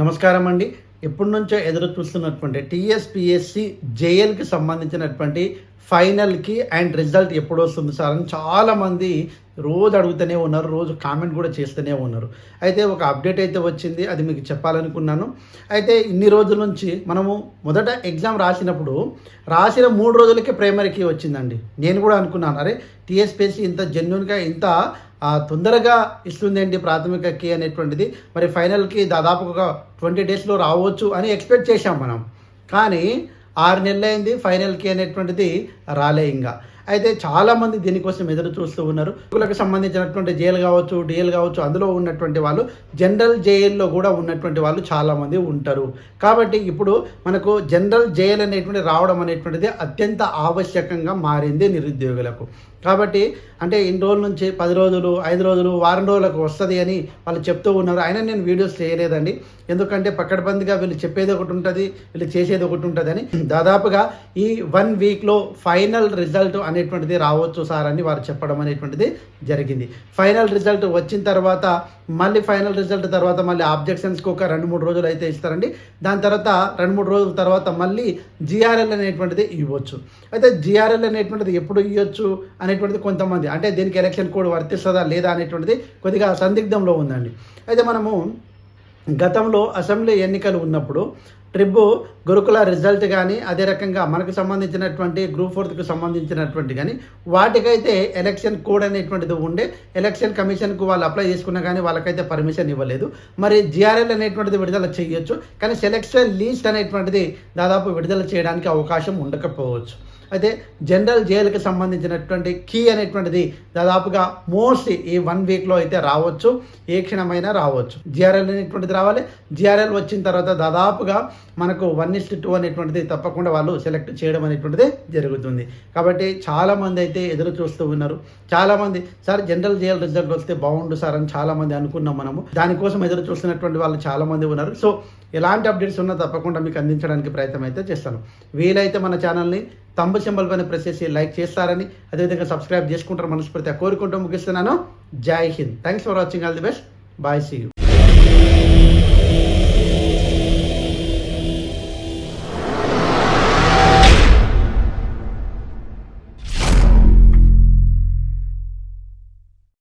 నమస్కారం అండి ఎప్పటి నుంచో ఎదురు చూస్తున్నటువంటి టీఎస్పిఎస్సి జేఎల్కి సంబంధించినటువంటి ఫైనల్కి అండ్ రిజల్ట్ ఎప్పుడు వస్తుంది సార్ అని చాలామంది రోజు అడుగుతూనే ఉన్నారు రోజు కామెంట్ కూడా చేస్తూనే ఉన్నారు. అయితే ఒక అప్డేట్ అయితే వచ్చింది అది మీకు చెప్పాలనుకున్నాను. అయితే ఇన్ని రోజుల నుంచి మనము మొదట ఎగ్జామ్ రాసినప్పుడు రాసిన మూడు రోజులకే ప్రైమరీకి వచ్చిందండి. నేను కూడా అనుకున్నాను అరే టీఎస్పిఎస్సి ఇంత జెన్యున్గా ఇంత తొందరగా ఇస్తుందండి ప్రాథమిక కీ అనేటువంటిది? మరి ఫైనల్కి దాదాపు ఒక ట్వంటీ డేస్లో రావచ్చు అని ఎక్స్పెక్ట్ చేశాం మనం. కానీ ఆరు నెలలైంది ఫైనల్కి అనేటువంటిది రాలే ఇంకా. అయితే చాలామంది దీనికోసం ఎదురు చూస్తూ ఉన్నారు. ఉద్యోగులకు సంబంధించినటువంటి జైలు కావచ్చు డిఎల్ కావచ్చు అందులో ఉన్నటువంటి వాళ్ళు జనరల్ జైల్లో కూడా ఉన్నటువంటి వాళ్ళు చాలామంది ఉంటారు. కాబట్టి ఇప్పుడు మనకు జనరల్ జైల్ అనేటువంటి రావడం అనేటువంటిది అత్యంత ఆవశ్యకంగా మారింది నిరుద్యోగులకు. కాబట్టి అంటే ఇన్ని రోజుల నుంచి పది రోజులు ఐదు రోజులు వారం రోజులకు వస్తుంది అని వాళ్ళు చెప్తూ ఉన్నారు. అయినా నేను వీడియోస్ చేయలేదండి. ఎందుకంటే పక్కడబందిగా వీళ్ళు చెప్పేది ఒకటి ఉంటుంది వీళ్ళు చేసేది ఒకటి ఉంటుంది అని. దాదాపుగా ఈ వన్ వీక్లో ఫైనల్ రిజల్ట్ అనేటువంటిది రావచ్చు సార్ అని వారు చెప్పడం అనేటువంటిది జరిగింది. ఫైనల్ రిజల్ట్ వచ్చిన తర్వాత మళ్ళీ ఫైనల్ రిజల్ట్ తర్వాత మళ్ళీ ఆబ్జెక్షన్స్కి ఒక రెండు మూడు రోజులు అయితే ఇస్తారండి. దాని తర్వాత రెండు మూడు రోజుల తర్వాత మళ్ళీ జిఆర్ఎల్ అనేటువంటిది ఇవ్వచ్చు. అయితే జిఆర్ఎల్ అనేటువంటిది ఎప్పుడు ఇవ్వచ్చు అనేటువంటిది కొంతమంది అంటే దీనికి ఎలక్షన్ కోడ్ వర్తిస్తుందా లేదా అనేటువంటిది కొద్దిగా సందిగ్ధంలో ఉందండి. అయితే మనము గతంలో అసెంబ్లీ ఎన్నికలు ఉన్నప్పుడు ట్రిబ్ గురుకుల రిజల్ట్ కానీ అదే రకంగా మనకు సంబంధించినటువంటి గ్రూప్ ఫోర్త్కి సంబంధించినటువంటి కానీ వాటికైతే ఎలక్షన్ కోడ్ అనేటువంటిది ఉండే ఎలక్షన్ కమిషన్కు వాళ్ళు అప్లై చేసుకున్నా కానీ వాళ్ళకైతే పర్మిషన్ ఇవ్వలేదు. మరి జిఆర్ఎల్ అనేటువంటిది విడుదల చేయొచ్చు కానీ సెలక్షన్ లీస్ట్ అనేటువంటిది దాదాపు విడుదల చేయడానికి అవకాశం ఉండకపోవచ్చు. అయితే జనరల్ జైలుకి సంబంధించినటువంటి కీ అనేటువంటిది దాదాపుగా మోస్ట్ ఈ వన్ వీక్లో అయితే రావచ్చు. ఏ క్షణమైనా రావచ్చు. జిఆర్ఎల్ అనేటువంటిది రావాలి. జిఆర్ఎల్ వచ్చిన తర్వాత దాదాపుగా మనకు వన్ ఇస్ట్ టూ అనేటువంటిది తప్పకుండా వాళ్ళు సెలెక్ట్ చేయడం అనేటువంటిది జరుగుతుంది. కాబట్టి చాలామంది అయితే ఎదురు చూస్తూ ఉన్నారు. చాలామంది సార్ జనరల్ జైల్ రిజల్ట్ వస్తే బాగుండు సార్ అని చాలామంది అనుకున్నాం మనము. దానికోసం ఎదురు చూస్తున్నటువంటి వాళ్ళు చాలామంది ఉన్నారు. సో ఎలాంటి అప్డేట్స్ ఉన్నా తప్పకుండా మీకు అందించడానికి ప్రయత్నం అయితే చేస్తాను. వీలైతే మన ఛానల్ని తంబు సింబల్ పైన ప్రెస్ చేసి లైక్ చేస్తారని అదేవిధంగా సబ్స్క్రైబ్ చేసుకుంటారు మనస్ఫూర్తిగా కోరుకుంటూ ముగిస్తున్నాను. జై Hind. Thanks for watching all the best bye see you